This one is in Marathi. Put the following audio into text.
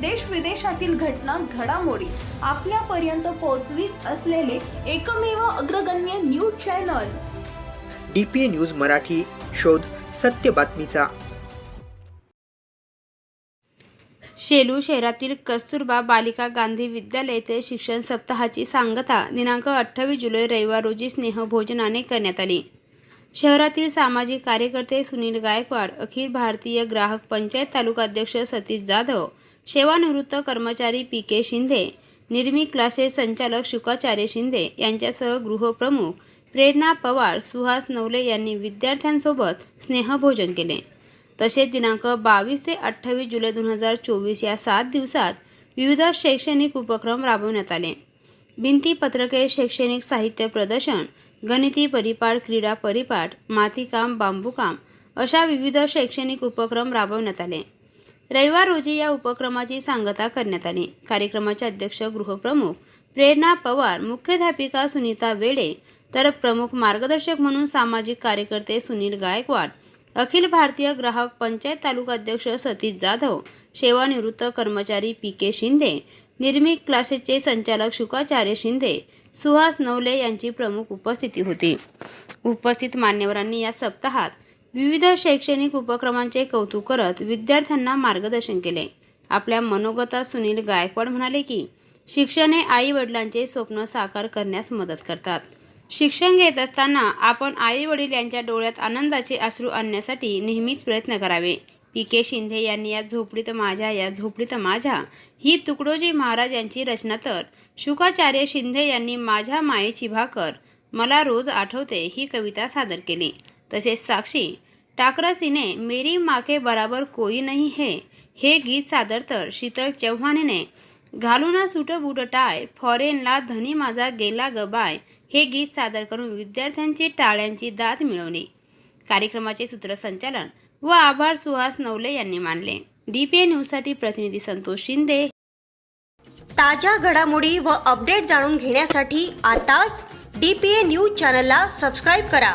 देश विदेशातील घटना घडामोडी आपल्यापर्यंत पोहोचवीत असलेले एकमेव अग्रगण्य news channel. D P A news Marathi शोध सत्य बातमीचा. शेलू शहरातील कस्तुरबा बालिका गांधी विद्यालय येथे शिक्षण सप्ताहाची सांगता दिनांक अठ्ठावीस जुलै रविवार रोजी स्नेहभोजनाने करण्यात आली. शहरातील सामाजिक कार्यकर्ते सुनील गायकवाड अखिल भारतीय ग्राहक पंचायत तालुकाध्यक्ष सतीश जाधव सेवानिवृत्त कर्मचारी P K Shinde Nirmi classes संचालक शुकाचार्य शिंदे यांच्यासह गृहप्रमुख प्रेरणा पवार सुहास नवले यांनी विद्यार्थ्यांसोबत स्नेहभोजन केले. तसेच दिनांक बावीस ते अठ्ठावीस जुलै दोन हजार चोवीस या सात दिवसात विविध शैक्षणिक उपक्रम राबवण्यात आले. भिंती पत्रके शैक्षणिक साहित्य प्रदर्शन गणिती परिपाठ क्रीडा परिपाठ मातीकाम बांबूकाम अशा विविध शैक्षणिक उपक्रम राबवण्यात आले. रविवार रोजी या उपक्रमाची सांगता करण्यात आली. कार्यक्रमाचे अध्यक्ष गृहप्रमुख प्रेरणा पवार मुख्याध्यापिका सुनीता वेडे तर प्रमुख मार्गदर्शक म्हणून सामाजिक कार्यकर्ते सुनील गायकवाड अखिल भारतीय ग्राहक पंचायत तालुका अध्यक्ष सतीश जाधव सेवानिवृत्त कर्मचारी पी के शिंदे निर्मिक क्लासेसचे संचालक शुकाचार्य शिंदे सुहास नवले यांची प्रमुख उपस्थिती होती. उपस्थित मान्यवरांनी या सप्ताहात विविध शैक्षणिक उपक्रमांचे कौतुक करत विद्यार्थ्यांना मार्गदर्शन केले. आपल्या मनोगतात सुनील गायकवाड म्हणाले की शिक्षण हे आई वडिलांचे स्वप्न साकार करण्यास मदत करतात. शिक्षण घेत असताना आपण आई वडील यांच्या डोळ्यात आनंदाचे अश्रू आणण्यासाठी नेहमीच प्रयत्न करावे. पी. के. शिंदे यांनी या झोपडीत माझ्या या झोपडीत माझ्या ही तुकडोजी महाराज यांची रचना तर शुकाचार्य शिंदे यांनी माझ्या मायेची भाकर मला रोज आठवते ही कविता सादर केली. तसेच साक्षी टाकरसीने मेरी माके बराबर कोई नहीं है हे गीत सादर तर शीतल चव्हाणीने घालून सुट बुट टाय फॉरेनला धनी माझा गेला गबाय हे गीत सादर करून विद्यार्थ्यांची टाळ्यांची दाद मिळवली. कार्यक्रमाचे सूत्रसंचालन व आभार सुहास नवले यांनी मानले. डी पी ए न्यूजसाठी प्रतिनिधी संतोष शिंदे. ताज्या घडामोडी व अपडेट जाणून घेण्यासाठी आताच डी पी ए न्यूज चॅनलला सबस्क्राईब करा.